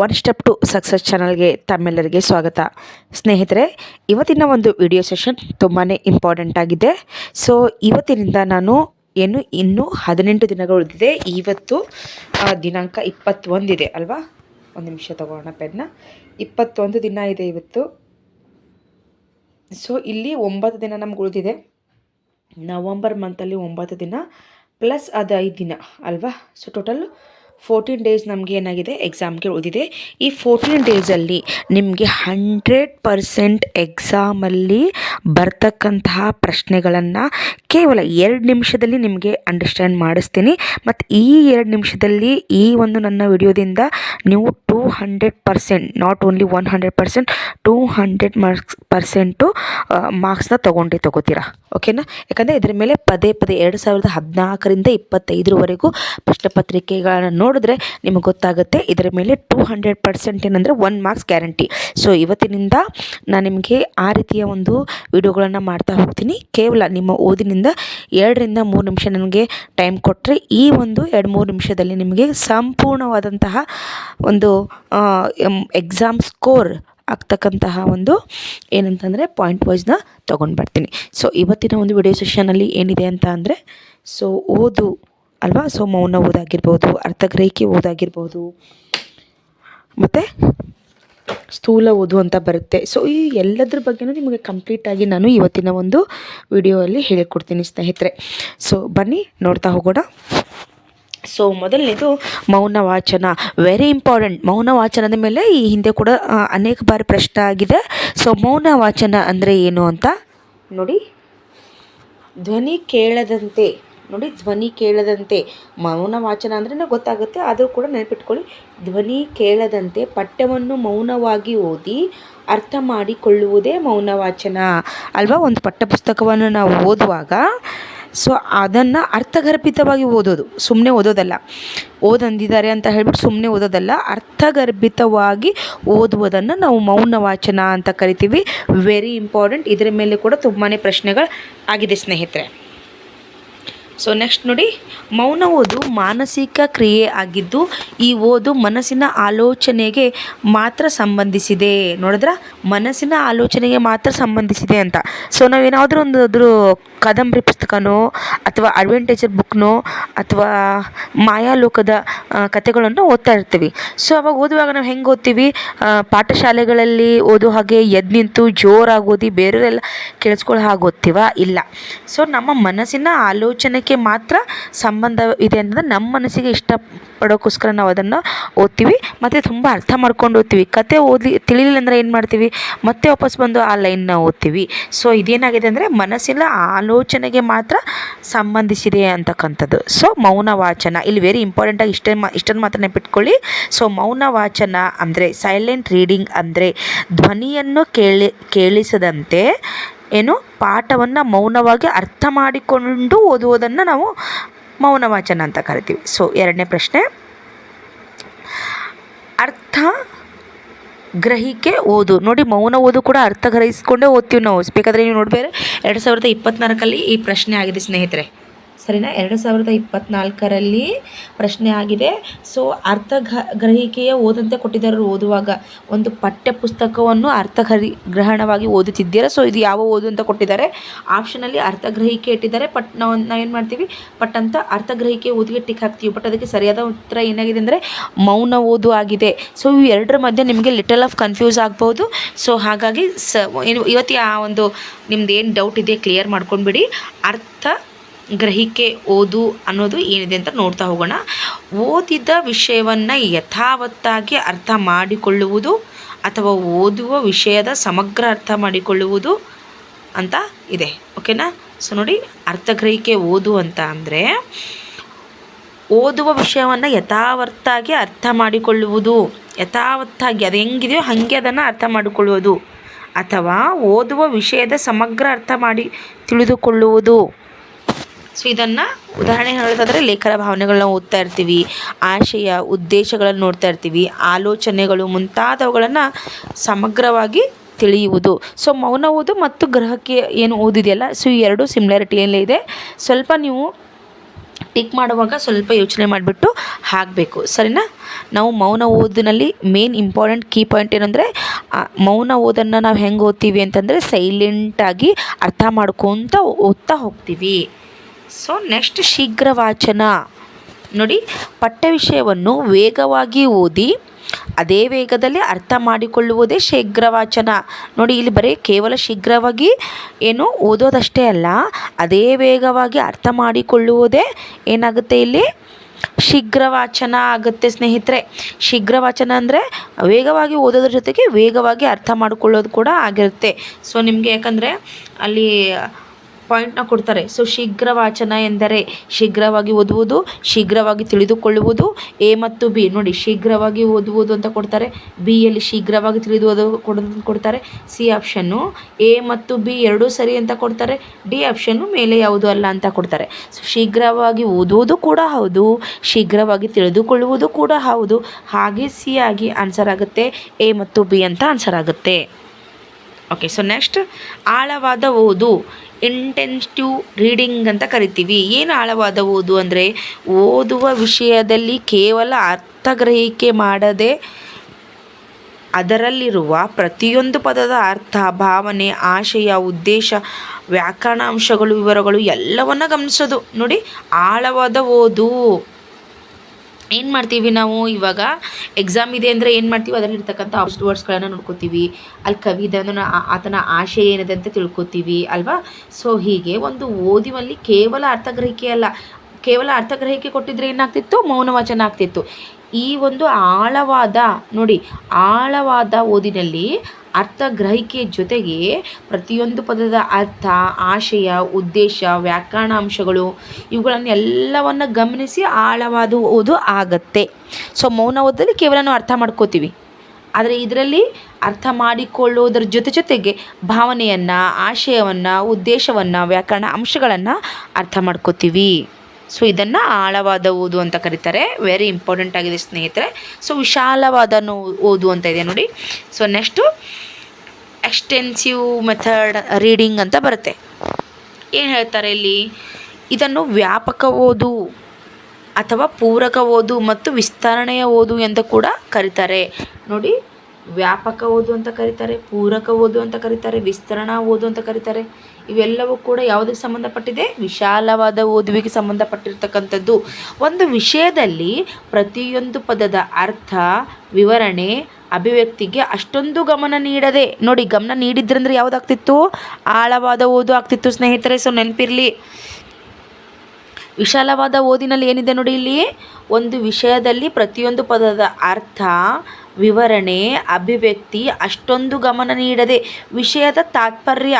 One step to success ಚಾನಲ್ಗೆ ತಮ್ಮೆಲ್ಲರಿಗೆ ಸ್ವಾಗತ. ಸ್ನೇಹಿತರೆ, ಇವತ್ತಿನ ಒಂದು ವಿಡಿಯೋ ಸೆಷನ್ ತುಂಬಾ ಇಂಪಾರ್ಟೆಂಟ್ ಆಗಿದೆ. ಸೊ ಇವತ್ತಿನಿಂದ ನಾನು ಏನು ಇನ್ನೂ ಹದಿನೆಂಟು ದಿನಗಳು ಉಳಿದಿದೆ ಇವತ್ತು ದಿನಾಂಕ ಇಪ್ಪತ್ತೊಂದಿದೆ ಅಲ್ವಾ? ಒಂದು ನಿಮಿಷ ತಗೋಣ ಪೆನ್ನ ಇಪ್ಪತ್ತೊಂದು ದಿನ ಇದೆ ಇವತ್ತು. ಸೊ ಇಲ್ಲಿ ಒಂಬತ್ತು ದಿನ ನಮ್ಗೆ ಉಳಿದಿದೆ. ನವಂಬರ್ ಮಂತಲ್ಲಿ ಒಂಬತ್ತು ದಿನ ಪ್ಲಸ್ ಅದು ಐದು ದಿನ, ಅಲ್ವಾ? ಸೊ ಟೋಟಲ್ ಫೋರ್ಟೀನ್ ಡೇಸ್ ನಮಗೆ ಏನಾಗಿದೆ? ಎಕ್ಸಾಮ್ಗೆ ಉಳಿದಿದೆ. ಈ ಫೋರ್ಟೀನ್ ಡೇಸಲ್ಲಿ ನಿಮಗೆ ಹಂಡ್ರೆಡ್ ಪರ್ಸೆಂಟ್ ಎಕ್ಸಾಮಲ್ಲಿ ಬರ್ತಕ್ಕಂತಹ ಪ್ರಶ್ನೆಗಳನ್ನು ಕೇವಲ ಎರಡು ನಿಮಿಷದಲ್ಲಿ ನಿಮಗೆ ಅಂಡರ್ಸ್ಟ್ಯಾಂಡ್ ಮಾಡಿಸ್ತೀನಿ. ಮತ್ತು ಈ ಎರಡು ನಿಮಿಷದಲ್ಲಿ ಈ ಒಂದು ನನ್ನ ವಿಡಿಯೋದಿಂದ ನೀವು two hundred percent not only one hundred percent two hundred marks percent ಮಾರ್ಕ್ಸ್ನ ತೊಗೊಂಡೇ ತೊಗೋತೀರಾ? ಓಕೆನಾ ಯಾಕಂದರೆ ಇದರ ಮೇಲೆ ಪದೇ ಪದೇ ಎರಡು ಸಾವಿರದ ಹದಿನಾಲ್ಕರಿಂದ ಇಪ್ಪತ್ತೈದರವರೆಗೂ ಪ್ರಶ್ನೆ ಪತ್ರಿಕೆಗಳನ್ನು ನೋಡಿದ್ರೆ ನಿಮಗೆ ಗೊತ್ತಾಗುತ್ತೆ. ಇದರ ಮೇಲೆ ಟೂ ಹಂಡ್ರೆಡ್ ಪರ್ಸೆಂಟ್ ಏನಂದರೆ ಒನ್ ಮಾರ್ಕ್ಸ್ ಗ್ಯಾರಂಟಿ ಸೊ ಇವತ್ತಿನಿಂದ ನಾನು ನಿಮಗೆ ಆ ರೀತಿಯ ಒಂದು ವಿಡಿಯೋಗಳನ್ನು ಮಾಡ್ತಾ ಹೋಗ್ತೀನಿ. ಕೇವಲ ನಿಮ್ಮ ಓದಿನಿಂದ ಎರಡರಿಂದ ಮೂರು ನಿಮಿಷ ನನಗೆ ಟೈಮ್ ಕೊಟ್ಟರೆ ಈ ಒಂದು ಎರಡು ಮೂರು ನಿಮಿಷದಲ್ಲಿ ನಿಮಗೆ ಸಂಪೂರ್ಣವಾದಂತಹ ಒಂದು ಎಕ್ಸಾಮ್ ಸ್ಕೋರ್ ಆಗ್ತಕ್ಕಂತಹ ಒಂದು ಏನಂತಂದರೆ ಪಾಯಿಂಟ್ ವೈಸ್ನ ತೊಗೊಂಡು ಬರ್ತೀನಿ ಸೊ ಇವತ್ತಿನ ಒಂದು ವಿಡಿಯೋ ಸೆಷನಲ್ಲಿ ಏನಿದೆ ಅಂತ ಅಂದರೆ ಸೊ ಓದು. ಅಲ್ವಾ? ಸೊ ಮೌನ ಓದಾಗಿರ್ಬೋದು ಅರ್ಥಗ್ರಹಿಕೆ ಓದಾಗಿರ್ಬೋದು, ಮತ್ತು ಸ್ಥೂಲ ಓದು ಅಂತ ಬರುತ್ತೆ. ಸೊ ಈ ಎಲ್ಲದ್ರ ಬಗ್ಗೆನೂ ನಿಮಗೆ ಕಂಪ್ಲೀಟಾಗಿ ನಾನು ಇವತ್ತಿನ ಒಂದು ವಿಡಿಯೋಲ್ಲಿ ಹೇಳಿಕೊಡ್ತೀನಿ ಸ್ನೇಹಿತರೆ. ಸೊ ಬನ್ನಿ, ನೋಡ್ತಾ ಹೋಗೋಣ. ಸೊ ಮೊದಲನೇದು ಮೌನ ವಾಚನ. ವೆರಿ ಇಂಪಾರ್ಟೆಂಟ್ ಮೌನ ವಾಚನದ ಮೇಲೆ ಈ ಹಿಂದೆ ಕೂಡ ಅನೇಕ ಬಾರಿ ಪ್ರಶ್ನೆ ಆಗಿದೆ. ಸೊ ಮೌನ ವಾಚನ ಅಂದರೆ ಏನು ಅಂತ ನೋಡಿ. ಧ್ವನಿ ಕೇಳದಂತೆ. ನೋಡಿ, ಧ್ವನಿ ಕೇಳದಂತೆ. ಮೌನ ವಾಚನ ಅಂದ್ರೆ ಗೊತ್ತಾಗುತ್ತೆ, ಆದರೂ ಕೂಡ ನೆನಪಿಟ್ಕೊಳ್ಳಿ. ಧ್ವನಿ ಕೇಳದಂತೆ ಪಠ್ಯವನ್ನು ಮೌನವಾಗಿ ಓದಿ, ಅರ್ಥ ಮಾಡಿಕೊಳ್ಳುವುದೇ ಮೌನ ವಾಚನ. ಅಲ್ವಾ? ಒಂದು ಪಠ್ಯಪುಸ್ತಕವನ್ನು ನಾವು ಓದುವಾಗ, ಸೊ ಅದನ್ನು ಅರ್ಥಗರ್ಭಿತವಾಗಿ ಓದೋದು. ಸುಮ್ಮನೆ ಓದೋದಲ್ಲ. ಓದಂದಿದ್ದಾರೆ ಅಂತ ಹೇಳ್ಬಿಟ್ಟು ಸುಮ್ಮನೆ ಓದೋದಲ್ಲ. ಅರ್ಥಗರ್ಭಿತವಾಗಿ ಓದುವುದನ್ನು ನಾವು ಮೌನ ವಾಚನ ಅಂತ ಕರಿತೀವಿ. ವೆರಿ ಇಂಪಾರ್ಟೆಂಟ್ ಇದರ ಮೇಲೆ ಕೂಡ ತುಂಬಾ ಪ್ರಶ್ನೆಗಳು ಆಗಿದೆ ಸ್ನೇಹಿತರೆ. ಸೊ ನೆಕ್ಸ್ಟ್ ನೋಡಿ, ಮೌನ ಓದು ಮಾನಸಿಕ ಕ್ರಿಯೆ ಆಗಿದ್ದು, ಈ ಓದು ಮನಸ್ಸಿನ ಆಲೋಚನೆಗೆ ಮಾತ್ರ ಸಂಬಂಧಿಸಿದೆ. ನೋಡಿದ್ರ? ಮನಸ್ಸಿನ ಆಲೋಚನೆಗೆ ಮಾತ್ರ ಸಂಬಂಧಿಸಿದೆ ಅಂತ. ಸೊ ನಾವೇನಾದರೂ ಒಂದು ಕಾದಂಬರಿ ಪುಸ್ತಕನೋ, ಅಥವಾ ಅಡ್ವೆಂಟೇಜರ್ ಬುಕ್ನೋ ಅಥವಾ ಮಾಯಾಲೋಕದ ಲೋಕದ ಕಥೆಗಳನ್ನು ಓದ್ತಾ ಇರ್ತೀವಿ. ಸೊ ಅವಾಗ ಓದುವಾಗ ನಾವು ಹೆಂಗೆ ಓದ್ತೀವಿ? ಪಾಠಶಾಲೆಗಳಲ್ಲಿ ಓದೋ ಹಾಗೆ ಎದ್ದು ನಿಂತು ಜೋರಾಗಿ ಓದಿ ಬೇರೆಯವರೆಲ್ಲ ಕೇಳಿಸ್ಕೊಳ್ಳೋ ಹಾಗೆ ಓದ್ತೀವ? ಇಲ್ಲ. ಸೊ ನಮ್ಮ ಮನಸ್ಸಿನ ಆಲೋಚನೆಗೆ ಮಾತ್ರ ಸಂಬಂಧ ಇದೆ ಅಂತಂದ್ರೆ ನಮ್ಮ ಮನಸ್ಸಿಗೆ ಇಷ್ಟಪಡೋಕ್ಕೋಸ್ಕರ ನಾವು ಅದನ್ನು ಓದ್ತೀವಿ. ಮತ್ತು ತುಂಬ ಅರ್ಥ ಮಾಡ್ಕೊಂಡು ಓದ್ತೀವಿ. ಕತೆ ಓದಿ ತಿಳಿಲಿಲ್ಲ ಅಂದರೆ ಏನು ಮಾಡ್ತೀವಿ? ಮತ್ತೆ ವಾಪಸ್ ಬಂದು ಆ ಲೈನ್ನ ಓದ್ತೀವಿ. ಸೊ ಇದೇನಾಗಿದೆ ಅಂದರೆ ಮನಸ್ಸಿನ ಆಲೋಚನೆಗೆ ಮಾತ್ರ ಸಂಬಂಧಿಸಿದೆ ಅಂತಕ್ಕಂಥದ್ದು. ಸೊ ಮೌನ ವಾಚನ. ಇಲ್ಲಿ ವೆರಿ ಇಂಪಾರ್ಟೆಂಟಾಗಿ ಇಷ್ಟೇ ಮಾ ಇಷ್ಟನ್ನು ಮಾತ್ರ ನೆನಪಿಟ್ಕೊಳ್ಳಿ ಸೊ ಮೌನ ವಾಚನ ಅಂದರೆ ಸೈಲೆಂಟ್ ರೀಡಿಂಗ್ ಅಂದರೆ ಧ್ವನಿಯನ್ನು ಕೇಳಿ ಕೇಳಿಸದಂತೆ ಏನು ಪಾಠವನ್ನು ಮೌನವಾಗಿ ಅರ್ಥ ಮಾಡಿಕೊಂಡು ಓದುವುದನ್ನು ನಾವು ಮೌನ ವಾಚನ ಅಂತ ಕರಿತೀವಿ. ಸೊ ಎರಡನೇ ಪ್ರಶ್ನೆ. ಅರ್ಥ ಗ್ರಹಿಕೆ ಓದು. ನೋಡಿ, ಮೌನ ಓದು ಕೂಡ ಅರ್ಥ ಗ್ರಹಿಸ್ಕೊಂಡೇ ಓದ್ತೀವಿ ನಾವು. ಬೇಕಾದರೆ ನೀವು ನೋಡ್ಬೇರೆ, ಎರಡು ಸಾವಿರದ ಇಪ್ಪತ್ತ್ನಾಲ್ಕಲ್ಲಿ ಈ ಪ್ರಶ್ನೆ ಆಗಿದೆ ಸ್ನೇಹಿತರೆ. ಸರಿನಾ? ಎರಡು ಸಾವಿರದ ಇಪ್ಪತ್ನಾಲ್ಕರಲ್ಲಿ ಪ್ರಶ್ನೆ ಆಗಿದೆ. ಸೊ ಅರ್ಥ ಗ್ರಹಿಕೆಯ ಓದಂತೆ ಕೊಟ್ಟಿದ್ದಾರೆ ಓದುವಾಗ. ಒಂದು ಪಠ್ಯ ಪುಸ್ತಕವನ್ನು ಗ್ರಹಣವಾಗಿ ಓದುತ್ತಿದ್ದೀರಾ? ಸೊ, ಇದು ಯಾವ ಓದು ಅಂತ ಕೊಟ್ಟಿದ್ದಾರೆ. ಆಪ್ಷನಲ್ಲಿ ಅರ್ಥ ಗ್ರಹಿಕೆ ಇಟ್ಟಿದ್ದಾರೆ. ಬಟ್ ನಾವು ನಾವೇನು ಮಾಡ್ತೀವಿ? ಬಟ್ ಅಂತ ಅರ್ಥ ಗ್ರಹಿಕೆ ಓದಿಗೆ ಟಿಕ್ ಹಾಕ್ತೀವಿ. ಬಟ್ ಅದಕ್ಕೆ ಸರಿಯಾದ ಉತ್ತರ ಏನಾಗಿದೆ ಅಂದರೆ, ಮೌನ ಓದು ಆಗಿದೆ. ಸೊ, ಇವು ಎರಡರ ಮಧ್ಯೆ ನಿಮಗೆ ಲಿಟಲ್ ಆಫ್ ಕನ್ಫ್ಯೂಸ್ ಆಗ್ಬೋದು ಸೊ, ಹಾಗಾಗಿ ಸ ಏನು ಇವತ್ತು ಆ ಒಂದು ನಿಮ್ದು ಏನು ಡೌಟ್ ಇದೆ ಕ್ಲಿಯರ್ ಮಾಡ್ಕೊಂಡ್ಬಿಡಿ. ಅರ್ಥ ಗ್ರಹಿಕೆ, ಓದು ಅನ್ನೋದು ಏನಿದೆ ಅಂತ ನೋಡ್ತಾ ಹೋಗೋಣ. ಓದಿದ ವಿಷಯವನ್ನು ಯಥಾವತ್ತಾಗಿ ಅರ್ಥ ಮಾಡಿಕೊಳ್ಳುವುದು ಅಥವಾ ಓದುವ ವಿಷಯದ ಸಮಗ್ರ ಅರ್ಥ ಮಾಡಿಕೊಳ್ಳುವುದು ಅಂತ ಇದೆ. ಓಕೆನಾ? ಸೊ ನೋಡಿ, ಅರ್ಥಗ್ರಹಿಕೆ, ಓದು ಅಂತ ಅಂದರೆ ಓದುವ ವಿಷಯವನ್ನು ಯಥಾವತ್ತಾಗಿ ಅರ್ಥ ಮಾಡಿಕೊಳ್ಳುವುದು. ಯಥಾವತ್ತಾಗಿ ಅದು ಹೆಂಗಿದೆಯೋ ಹಾಗೆ ಅದನ್ನು ಅರ್ಥ ಮಾಡಿಕೊಳ್ಳುವುದು. ಅಥವಾ ಓದುವ ವಿಷಯದ ಸಮಗ್ರ ಅರ್ಥ ಮಾಡಿ ತಿಳಿದುಕೊಳ್ಳುವುದು. ಸೊ ಇದನ್ನು ಉದಾಹರಣೆ ಹೇಳೋದಾದರೆ ಲೇಖನ ಭಾವನೆಗಳನ್ನ ಓದ್ತಾ ಇರ್ತೀವಿ, ಆಶಯ ಉದ್ದೇಶಗಳನ್ನು ನೋಡ್ತಾ ಇರ್ತೀವಿ, ಆಲೋಚನೆಗಳು ಮುಂತಾದವುಗಳನ್ನು ಸಮಗ್ರವಾಗಿ ತಿಳಿಯುವುದು. ಸೊ ಮೌನ ಓದು ಮತ್ತು ಗ್ರಹಕ್ಕೆ ಏನು ಓದಿದೆಯಲ್ಲ, ಸೊ ಈ ಎರಡು ಸಿಮಿಲಾರಿಟಿಯಲ್ಲೇ ಇದೆ. ಸ್ವಲ್ಪ ನೀವು ಟಿಕ್ ಮಾಡುವಾಗ ಸ್ವಲ್ಪ ಯೋಚನೆ ಮಾಡಿಬಿಟ್ಟು ಹಾಕಬೇಕು. ಸರಿನಾ? ನಾವು ಮೌನ ಓದಿನಲ್ಲಿ ಮೇನ್ ಇಂಪಾರ್ಟೆಂಟ್ ಕೀ ಪಾಯಿಂಟ್ ಏನಂದರೆ ಮೌನ ಓದನ್ನು ನಾವು ಹೆಂಗೆ ಓದ್ತೀವಿ ಅಂತಂದರೆ ಸೈಲೆಂಟಾಗಿ ಅರ್ಥ ಮಾಡ್ಕೊತ ಓದ್ತಾ ಹೋಗ್ತೀವಿ. ಸೊ ನೆಕ್ಸ್ಟ್ ಶೀಘ್ರ ವಾಚನ ನೋಡಿ, ಪಠ್ಯ ವಿಷಯವನ್ನು ವೇಗವಾಗಿ ಓದಿ, ಅದೇ ವೇಗದಲ್ಲಿ ಅರ್ಥ ಮಾಡಿಕೊಳ್ಳುವುದೇ ಶೀಘ್ರ ವಾಚನ ನೋಡಿ, ಇಲ್ಲಿ ಬರೀ ಕೇವಲ ಶೀಘ್ರವಾಗಿ ಏನು ಓದೋದಷ್ಟೇ ಅಲ್ಲ, ಅದೇ ವೇಗವಾಗಿ ಅರ್ಥ ಮಾಡಿಕೊಳ್ಳುವುದೇ ಏನಾಗುತ್ತೆ ಇಲ್ಲಿ? ಶೀಘ್ರ ವಾಚನ ಆಗುತ್ತೆ ಸ್ನೇಹಿತರೆ. ಶೀಘ್ರ ವಾಚನ ಅಂದರೆ ವೇಗವಾಗಿ ಓದೋದ್ರ ಜೊತೆಗೆ ವೇಗವಾಗಿ ಅರ್ಥ ಮಾಡಿಕೊಳ್ಳೋದು ಕೂಡ ಆಗಿರುತ್ತೆ. ಸೊ ನಿಮಗೆ ಯಾಕಂದರೆ ಅಲ್ಲಿ ಪಾಯಿಂಟ್ನ ಕೊಡ್ತಾರೆ. ಸೊ ಶೀಘ್ರ ವಾಚನ ಎಂದರೆ ಶೀಘ್ರವಾಗಿ ಓದುವುದು, ಶೀಘ್ರವಾಗಿ ತಿಳಿದುಕೊಳ್ಳುವುದು, ಎ ಮತ್ತು ಬಿ. ನೋಡಿ, ಶೀಘ್ರವಾಗಿ ಓದುವುದು ಅಂತ ಕೊಡ್ತಾರೆ. ಬಿಯಲ್ಲಿ ಶೀಘ್ರವಾಗಿ ತಿಳಿದು ಓದು ಕೊಡ್ತಾರೆ. ಸಿ ಆಪ್ಷನ್ನು ಎ ಮತ್ತು ಬಿ ಎರಡೂ ಸರಿ ಅಂತ ಕೊಡ್ತಾರೆ. ಡಿ ಆಪ್ಷನ್ನು ಮೇಲೆ ಯಾವುದು ಅಲ್ಲ ಅಂತ ಕೊಡ್ತಾರೆ. ಸೊ ಶೀಘ್ರವಾಗಿ ಓದುವುದು ಕೂಡ ಹೌದು, ಶೀಘ್ರವಾಗಿ ತಿಳಿದುಕೊಳ್ಳುವುದು ಕೂಡ ಹೌದು. ಹಾಗೆ ಸಿ ಆಗಿ ಆನ್ಸರ್ ಆಗುತ್ತೆ, ಎ ಮತ್ತು ಬಿ ಅಂತ ಆನ್ಸರ್ ಆಗುತ್ತೆ. ಓಕೆ ಸೊ ನೆಕ್ಸ್ಟ್ ಆಳವಾದ ಓದು. ಇಂಟೆನ್ಸಿವ್ ರೀಡಿಂಗ್ ಅಂತ ಕರಿತೀವಿ. ಏನು ಆಳವಾದ ಓದು ಅಂದರೆ ಓದುವ ವಿಷಯದಲ್ಲಿ ಕೇವಲ ಅರ್ಥಗ್ರಹಿಕೆ ಮಾಡದೆ ಅದರಲ್ಲಿರುವ ಪ್ರತಿಯೊಂದು ಪದದ ಅರ್ಥ, ಭಾವನೆ, ಆಶಯ, ಉದ್ದೇಶ, ವ್ಯಾಕರಣಾಂಶಗಳು, ವಿವರಗಳು ಎಲ್ಲವನ್ನು ಗಮನಿಸೋದು. ನೋಡಿ, ಆಳವಾದ ಓದು. ಏನು ಮಾಡ್ತೀವಿ ನಾವು? ಇವಾಗ ಎಕ್ಸಾಮ್ ಇದೆ ಅಂದರೆ ಏನು ಮಾಡ್ತೀವಿ? ಅದರಲ್ಲಿರ್ತಕ್ಕಂಥ ಆಬ್ಸ್ಟ್ ವರ್ಡ್ಸ್ಗಳನ್ನು ನೋಡ್ಕೋತೀವಿ. ಅಲ್ಲಿ ಕವಿ ಇದೆ ಅಂದ್ರೆ ಆ- ಆತನ ಆಶೆ ಏನಿದೆ ಅಂತ ತಿಳ್ಕೊತೀವಿ, ಅಲ್ವಾ? ಸೊ ಹೀಗೆ ಒಂದು ಓದಿನಲ್ಲಿ ಕೇವಲ ಅರ್ಥಗ್ರಹಿಕೆ ಅಲ್ಲ. ಕೇವಲ ಅರ್ಥಗ್ರಹಿಕೆ ಕೊಟ್ಟಿದ್ರೆ ಏನಾಗ್ತಿತ್ತು? ಮೌನವಾಚನ ಆಗ್ತಿತ್ತು. ಈ ಒಂದು ಆಳವಾದ, ನೋಡಿ, ಆಳವಾದ ಓದಿನಲ್ಲಿ ಅರ್ಥಗ್ರಹಿಕೆ ಜೊತೆಗೆ ಪ್ರತಿಯೊಂದು ಪದದ ಅರ್ಥ, ಆಶಯ, ಉದ್ದೇಶ ವ್ಯಾಕರಣ ಅಂಶಗಳು ಇವುಗಳನ್ನೆಲ್ಲವನ್ನು ಗಮನಿಸಿ ಆಳವಾದ ಓದು ಆಗತ್ತೆ. ಸೊ ಮೌನ ಓದಲ್ಲಿ ಕೇವಲ ಅರ್ಥ ಮಾಡ್ಕೋತೀವಿ. ಆದರೆ ಇದರಲ್ಲಿ ಅರ್ಥ ಮಾಡಿಕೊಳ್ಳುವುದರ ಜೊತೆ ಜೊತೆಗೆ ಭಾವನೆಯನ್ನು, ಆಶಯವನ್ನು, ಉದ್ದೇಶವನ್ನು, ವ್ಯಾಕರಣ ಅಂಶಗಳನ್ನು ಅರ್ಥ ಮಾಡ್ಕೋತೀವಿ. ಸೊ ಇದನ್ನು ಆಳವಾದ ಓದು ಅಂತ ಕರೀತಾರೆ. ವೆರಿ ಇಂಪಾರ್ಟೆಂಟ್ ಆಗಿದೆ ಸ್ನೇಹಿತರೆ. ಸೊ ವಿಶಾಲವಾದ ಓದು ಅಂತ ಇದೆ ನೋಡಿ. So next extensive method reading ಅಂತ ಬರುತ್ತೆ. ಏನು ಹೇಳ್ತಾರೆ ಇಲ್ಲಿ? ಇದನ್ನು ವ್ಯಾಪಕ ಓದು ಅಥವಾ ಪೂರಕ ಓದು ಮತ್ತು ವಿಸ್ತರಣೆಯ ಓದು ಎಂದು ಕೂಡ ಕರೀತಾರೆ. ನೋಡಿ, ವ್ಯಾಪಕ ಓದು ಅಂತ ಕರೀತಾರೆ, ಪೂರಕ ಓದು ಅಂತ ಕರೀತಾರೆ, ವಿಸ್ತರಣಾ ಓದು ಅಂತ ಕರೀತಾರೆ. ಇವೆಲ್ಲವೂ ಕೂಡ ಯಾವುದಕ್ಕೆ ಸಂಬಂಧಪಟ್ಟಿದೆ? ವಿಶಾಲವಾದ ಓದುವಿಗೆ ಸಂಬಂಧಪಟ್ಟಿರ್ತಕ್ಕಂಥದ್ದು. ಒಂದು ವಿಷಯದಲ್ಲಿ ಪ್ರತಿಯೊಂದು ಪದದ ಅರ್ಥ, ವಿವರಣೆ, ಅಭಿವ್ಯಕ್ತಿಗೆ ಅಷ್ಟೊಂದು ಗಮನ ನೀಡದೆ, ನೋಡಿ ಗಮನ ನೀಡಿದ್ರಂದ್ರೆ ಯಾವುದಾಗ್ತಿತ್ತು? ಆಳವಾದ ಓದು ಆಗ್ತಿತ್ತು ಸ್ನೇಹಿತರೆ, ಸೊ ನೆನಪಿರಲಿ. ವಿಶಾಲವಾದ ಓದಿನಲ್ಲಿ ಏನಿದೆ ನೋಡಿ ಇಲ್ಲಿ? ಒಂದು ವಿಷಯದಲ್ಲಿ ಪ್ರತಿಯೊಂದು ಪದದ ಅರ್ಥ, ವಿವರಣೆ, ಅಭಿವ್ಯಕ್ತಿ ಅಷ್ಟೊಂದು ಗಮನ ನೀಡದೆ, ವಿಷಯದ ತಾತ್ಪರ್ಯ.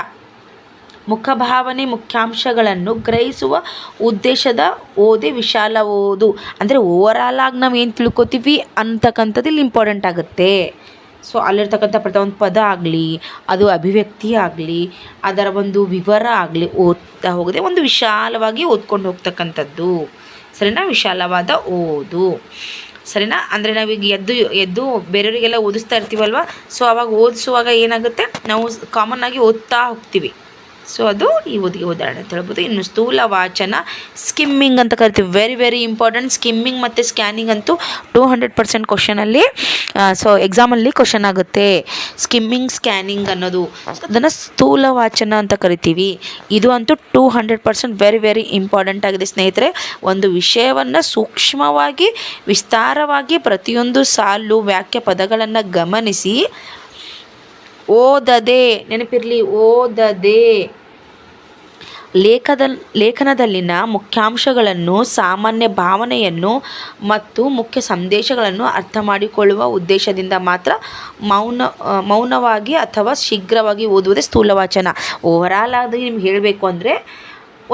ಮುಖಭಾವನೆ ಮುಖ್ಯಾಂಶಗಳನ್ನು ಗ್ರಹಿಸುವ ಉದ್ದೇಶದ ಓದೆ ವಿಶಾಲ ಓದು. ಅಂದರೆ ಓವರಾಲ್ ಆಗಿ ನಾವು ಏನು ತಿಳ್ಕೊತೀವಿ ಅಂತಕ್ಕಂಥದ್ದು ಇಲ್ಲಿ ಇಂಪಾರ್ಟೆಂಟ್ ಆಗುತ್ತೆ. ಸೊ ಅಲ್ಲಿರ್ತಕ್ಕಂಥ ಪ್ರತಿಯೊಂದು ಪದ ಆಗಲಿ, ಅದು ಅಭಿವ್ಯಕ್ತಿ ಆಗಲಿ, ಅದರ ಒಂದು ವಿವರ ಆಗಲಿ ಓದ್ತಾ ಹೋಗದೆ ಒಂದು ವಿಶಾಲವಾಗಿ ಓದ್ಕೊಂಡು ಹೋಗ್ತಕ್ಕಂಥದ್ದು. ಸರಿನಾ? ವಿಶಾಲವಾದ ಓದು. ಸರಿನಾ? ಅಂದರೆ ನಾವೀಗ ಎದ್ದು ಎದ್ದು ಬೇರೆಯವರಿಗೆಲ್ಲ ಓದಿಸ್ತಾ ಇರ್ತೀವಲ್ವ? ಸೊ ಅವಾಗ ಓದಿಸುವಾಗ ಏನಾಗುತ್ತೆ? ನಾವು ಕಾಮನ್ ಆಗಿ ಓದ್ತಾ ಹೋಗ್ತೀವಿ. ಸೊ ಅದು ಈ ಓದಿಗೆ ಉದಾಹರಣೆ ಅಂತ ಹೇಳ್ಬೋದು ಇನ್ನು ಸ್ಥೂಲ ವಾಚನ ಸ್ಕಿಮ್ಮಿಂಗ್ ಅಂತ ಕರಿತೀವಿ. ವೆರಿ ವೆರಿ ಇಂಪಾರ್ಟೆಂಟ್ ಸ್ಕಿಮ್ಮಿಂಗ್ ಮತ್ತು ಸ್ಕ್ಯಾನಿಂಗ್ ಅಂತೂ ಟೂ ಹಂಡ್ರೆಡ್ ಪರ್ಸೆಂಟ್ ಕ್ವಶನಲ್ಲಿ ಸೊ ಎಕ್ಸಾಮಲ್ಲಿ ಕ್ವಶನ್ ಆಗುತ್ತೆ. ಸ್ಕಿಮ್ಮಿಂಗ್ ಸ್ಕ್ಯಾನಿಂಗ್ ಅನ್ನೋದು. ಅದನ್ನು ಸ್ಥೂಲ ವಾಚನ ಅಂತ ಕರಿತೀವಿ. ಇದು ಅಂತೂ two hundred percent very very important ಆಗಿದೆ. ಸ್ನೇಹಿತರೆ, ಒಂದು ವಿಷಯವನ್ನು ಸೂಕ್ಷ್ಮವಾಗಿ, ವಿಸ್ತಾರವಾಗಿ ಪ್ರತಿಯೊಂದು ಸಾಲು ವಾಕ್ಯ ಪದಗಳನ್ನು ಗಮನಿಸಿ ಓದದೆ, ನೆನಪಿರಲಿ, ಓದದೆ. ಲೇಖದ ಲೇಖನದಲ್ಲಿನ ಮುಖ್ಯಾಂಶಗಳನ್ನು, ಸಾಮಾನ್ಯ ಭಾವನೆಯನ್ನು ಮತ್ತು ಮುಖ್ಯ ಸಂದೇಶಗಳನ್ನು ಅರ್ಥ ಮಾಡಿಕೊಳ್ಳುವ ಉದ್ದೇಶದಿಂದ ಮಾತ್ರ ಮೌನ, ಮೌನವಾಗಿ ಅಥವಾ ಶೀಘ್ರವಾಗಿ ಓದುವುದೇ ಸ್ಥೂಲ ವಾಚನ ಓವರಾಲ್ ಆಗಿ ನಿಮ್ಗೆ ಹೇಳಬೇಕು ಅಂದರೆ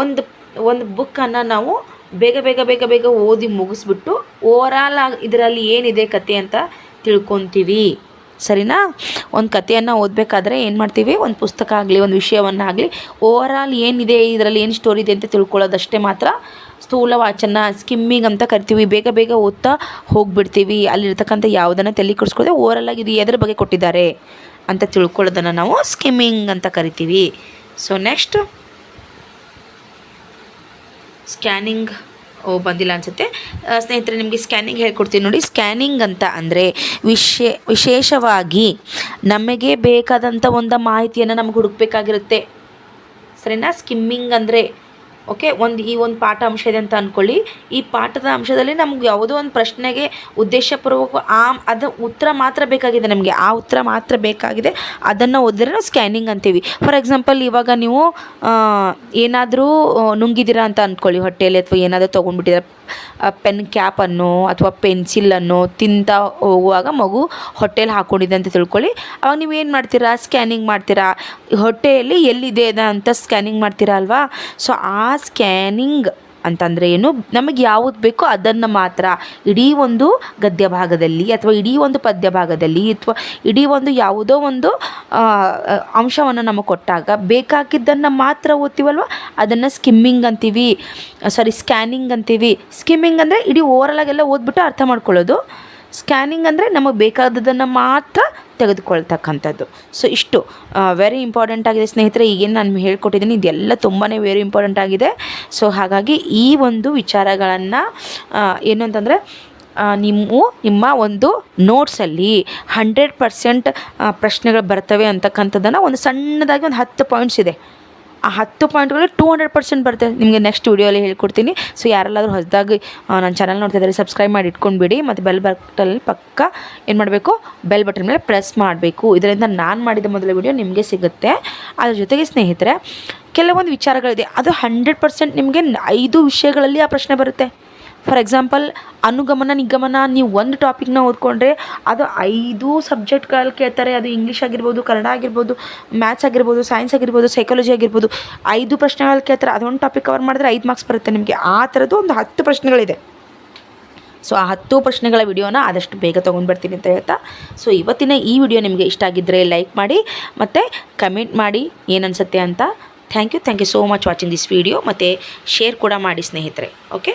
ಒಂದು ಒಂದು ಬುಕ್ಕನ್ನು ನಾವು ಬೇಗ ಬೇಗ ಬೇಗ ಬೇಗ ಓದಿ ಮುಗಿಸ್ಬಿಟ್ಟು ಓವರಾಲ್ ಆಗಿ ಇದರಲ್ಲಿ ಏನಿದೆ ಕತೆ ಅಂತ ತಿಳ್ಕೊತೀವಿ. ಸರಿನಾ? ಒಂದು ಕಥೆಯನ್ನು ಓದಬೇಕಾದ್ರೆ ಏನು ಮಾಡ್ತೀವಿ? ಒಂದು ಪುಸ್ತಕ ಆಗಲಿ, ಒಂದು ವಿಷಯವನ್ನಾಗಲಿ ಓವರಾಲ್ ಏನಿದೆ, ಇದರಲ್ಲಿ ಏನು ಸ್ಟೋರಿ ಇದೆ ಅಂತ ತಿಳ್ಕೊಳ್ಳೋದಷ್ಟೇ ಮಾತ್ರ ಸ್ಥೂಲ ವಾಚನ ಸ್ಕಿಮ್ಮಿಂಗ್ ಅಂತ ಕರಿತೀವಿ. ಬೇಗ ಬೇಗ ಓದ್ತಾ ಹೋಗಿಬಿಡ್ತೀವಿ. ಅಲ್ಲಿರ್ತಕ್ಕಂಥ ಯಾವುದನ್ನು ತಲೆ ಕೆಡಿಸ್ಕೊಳ್ಳದೆ ಓವರಲ್ ಆಗಿ ಇದು ಎದ್ರ ಬಗ್ಗೆ ಕೊಟ್ಟಿದ್ದಾರೆ ಅಂತ ತಿಳ್ಕೊಳ್ಳೋದನ್ನು ನಾವು ಸ್ಕಿಮ್ಮಿಂಗ್ ಅಂತ ಕರಿತೀವಿ. ಸೊ ನೆಕ್ಸ್ಟ್ ಸ್ಕ್ಯಾನಿಂಗ್ ಓ, ಬಂದಿಲ್ಲ ಅನ್ಸುತ್ತೆ. ಸ್ನೇಹಿತರೆ, ನಿಮಗೆ ಸ್ಕ್ಯಾನಿಂಗ್ ಹೇಳ್ಕೊಡ್ತೀನಿ ನೋಡಿ. ಸ್ಕ್ಯಾನಿಂಗ್ ಅಂತ ಅಂದರೆ ವಿಶೇ, ವಿಶೇಷವಾಗಿ ನಮಗೆ ಬೇಕಾದಂಥ ಒಂದು ಮಾಹಿತಿಯನ್ನು ನಮ್ಗೆ ಹುಡುಕ್ಬೇಕಾಗಿರುತ್ತೆ. ಸರಿನಾ? ಸ್ಕಿಮ್ಮಿಂಗ್ ಅಂದರೆ ಓಕೆ ಒಂದು ಈ ಒಂದು ಪಾಠ ಅಂಶ ಇದೆ ಅಂತ ಅಂದ್ಕೊಳ್ಳಿ ಈ ಪಾಠದ ಅಂಶದಲ್ಲಿ ನಮ್ಗೆ ಯಾವುದೋ ಒಂದು ಪ್ರಶ್ನೆಗೆ ಉದ್ದೇಶಪೂರ್ವಕ ಆ ಅದು ಉತ್ತರ ಮಾತ್ರ ಬೇಕಾಗಿದೆ ನಮಗೆ. ಆ ಉತ್ತರ ಮಾತ್ರ ಬೇಕಾಗಿದೆ. ಅದನ್ನು ಓದಿದ್ರೆ ನಾವು ಸ್ಕ್ಯಾನಿಂಗ್ ಅಂತೀವಿ. ಫಾರ್ ಎಕ್ಸಾಂಪಲ್ ಇವಾಗ ನೀವು ಏನಾದರೂ ನುಂಗಿದ್ದೀರಾ ಅಂತ ಅಂದ್ಕೊಳ್ಳಿ ಹೊಟ್ಟೆಯಲ್ಲಿ ಅಥವಾ ಏನಾದರೂ ತೊಗೊಂಡ್ಬಿಟ್ಟಿದ್ರೆ ಪೆನ್ ಕ್ಯಾಪನ್ನು ಅಥವಾ ಪೆನ್ಸಿಲನ್ನು ತಿಂತ ಹೋಗುವಾಗ ಮಗು ಹೊಟ್ಟೆಯಲ್ಲಿ ಹಾಕ್ಕೊಂಡಿದೆ ಅಂತ ತಿಳ್ಕೊಳ್ಳಿ. ಅವಾಗ ನೀವು ಏನು ಮಾಡ್ತೀರಾ? ಸ್ಕ್ಯಾನಿಂಗ್ ಮಾಡ್ತೀರಾ? ಹೊಟ್ಟೆಯಲ್ಲಿ ಎಲ್ಲಿದೆ ಅಂತ ಸ್ಕ್ಯಾನಿಂಗ್ ಮಾಡ್ತೀರಾ ಅಲ್ವಾ? ಸೊ ಆ ಸ್ಕ್ಯಾನಿಂಗ್ ಅಂತಂದರೆ ಏನು? ನಮಗೆ ಯಾವುದು ಬೇಕೋ ಅದನ್ನು ಮಾತ್ರ. ಇಡೀ ಒಂದು ಗದ್ಯ ಭಾಗದಲ್ಲಿ ಅಥವಾ ಇಡೀ ಒಂದು ಪದ್ಯ ಭಾಗದಲ್ಲಿ ಅಥವಾ ಇಡೀ ಒಂದು ಯಾವುದೋ ಒಂದು ಅಂಶವನ್ನು ನಮಗೆ ಕೊಟ್ಟಾಗ ಬೇಕಾಗಿದ್ದನ್ನು ಮಾತ್ರ ಓದ್ತೀವಲ್ವ? ಅದನ್ನು ಸ್ಕಿಮ್ಮಿಂಗ್ ಅಂತೀವಿ. ಸಾರಿ ಸ್ಕ್ಯಾನಿಂಗ್ ಅಂತೀವಿ. ಸ್ಕಿಮ್ಮಿಂಗ್ ಅಂದರೆ ಇಡೀ ಓವರಲಾಗೆಲ್ಲ ಓದ್ಬಿಟ್ಟು ಅರ್ಥ ಮಾಡ್ಕೊಳ್ಳೋದು. ಸ್ಕ್ಯಾನಿಂಗ್ ಅಂದರೆ ನಮಗೆ ಬೇಕಾದದನ್ನು ಮಾತ್ರ ತೆಗೆದುಕೊಳ್ತಕ್ಕಂಥದ್ದು. ಸೊ ಇಷ್ಟು. ವೆರಿ ಇಂಪಾರ್ಟೆಂಟ್ ಆಗಿದೆ ಸ್ನೇಹಿತರೆ, ಈಗೇನು ನಾನು ಹೇಳ್ಕೊಟ್ಟಿದ್ದೀನಿ, ಇದೆಲ್ಲ ತುಂಬಾ ವೆರಿ ಇಂಪಾರ್ಟೆಂಟ್ ಆಗಿದೆ. ಸೊ ಹಾಗಾಗಿ ಈ ಒಂದು ವಿಚಾರಗಳನ್ನು ಏನು ಅಂತಂದರೆ ನಿಮ್ಮ ನಿಮ್ಮ ಒಂದು ನೋಟ್ಸಲ್ಲಿ ಹಂಡ್ರೆಡ್ ಪರ್ಸೆಂಟ್ ಪ್ರಶ್ನೆಗಳು ಬರ್ತವೆ ಅಂತಕ್ಕಂಥದ್ದನ್ನು ಒಂದು ಸಣ್ಣದಾಗಿ ಒಂದು ಹತ್ತು ಪಾಯಿಂಟ್ಸ್ ಇದೆ. ಆ ಹತ್ತು ಪಾಯಿಂಟ್ಗಳು ಟೂ ಹಂಡ್ರೆಡ್ ಪರ್ಸೆಂಟ್ ಬರುತ್ತೆ. ನಿಮಗೆ ನೆಕ್ಸ್ಟ್ ವೀಡಿಯೋಲಿ ಹೇಳ್ಕೊಡ್ತೀನಿ. ಸೊ ಯಾರೆಲ್ಲಾದರೂ ಹೊಸದಾಗಿ ನನ್ನ ಚಾನಲ್ ನೋಡ್ತಿದ್ದಾರೆ ಸಬ್ಸ್ಕ್ರೈಬ್ ಮಾಡಿ ಇಟ್ಕೊಂಡ್ಬಿಡಿ. ಮತ್ತು ಬೆಲ್ ಬಟನಲ್ಲಿ ಪಕ್ಕ ಏನು ಮಾಡಬೇಕು? ಬೆಲ್ ಬಟನ್ ಮೇಲೆ ಪ್ರೆಸ್ ಮಾಡಬೇಕು. ಇದರಿಂದ ನಾನು ಮಾಡಿದ ಮೊದಲ ವೀಡಿಯೋ ನಿಮಗೆ ಸಿಗುತ್ತೆ. ಅದ್ರ ಜೊತೆಗೆ ಸ್ನೇಹಿತರೆ, ಕೆಲವೊಂದು ವಿಚಾರಗಳಿದೆ. ಅದು ಹಂಡ್ರೆಡ್ ಪರ್ಸೆಂಟ್ ನಿಮಗೆ ಐದು ವಿಷಯಗಳಲ್ಲಿ ಆ ಪ್ರಶ್ನೆ ಬರುತ್ತೆ. ಫಾರ್ ಎಕ್ಸಾಂಪಲ್ ಅನುಗಮನ, ನಿಗಮನ, ನೀವು ಒಂದು ಟಾಪಿಕ್ನ ಓದ್ಕೊಂಡ್ರೆ ಅದು ಐದು ಸಬ್ಜೆಕ್ಟ್ಗಳಲ್ಲಿ ಕೇಳ್ತಾರೆ. ಅದು ಇಂಗ್ಲೀಷ್ ಆಗಿರ್ಬೋದು, ಕನ್ನಡ ಆಗಿರ್ಬೋದು ಮ್ಯಾಥ್ಸ್ ಆಗಿರ್ಬೋದು ಸೈನ್ಸ್ ಆಗಿರ್ಬೋದು ಸೈಕಾಲಜಿ ಆಗಿರ್ಬೋದು. ಐದು ಪ್ರಶ್ನೆಗಳಲ್ಲಿ ಕೇಳ್ತಾರೆ. ಅದೊಂದು ಟಾಪಿಕ್ ಕವರ್ ಮಾಡಿದ್ರೆ ಐದು ಮಾರ್ಕ್ಸ್ ಬರುತ್ತೆ ನಿಮಗೆ. ಆ ಥರದ್ದು ಒಂದು ಹತ್ತು ಪ್ರಶ್ನೆಗಳಿದೆ. ಸೊ ಆ ಹತ್ತು ಪ್ರಶ್ನೆಗಳ ವಿಡಿಯೋನ ಆದಷ್ಟು ಬೇಗ ತೊಗೊಂಡ್ಬರ್ತೀನಿ ಅಂತ ಹೇಳ್ತಾ. ಸೊ ಇವತ್ತಿನ ಈ ವಿಡಿಯೋ ನಿಮಗೆ ಇಷ್ಟ ಆಗಿದ್ದರೆ ಲೈಕ್ ಮಾಡಿ, ಮತ್ತು ಕಮೆಂಟ್ ಮಾಡಿ ಏನನ್ಸುತ್ತೆ ಅಂತ. Thank you thank you so much watching this video ಮತ್ತು ಶೇರ್ ಕೂಡ ಮಾಡಿ ಸ್ನೇಹಿತರೆ. Okay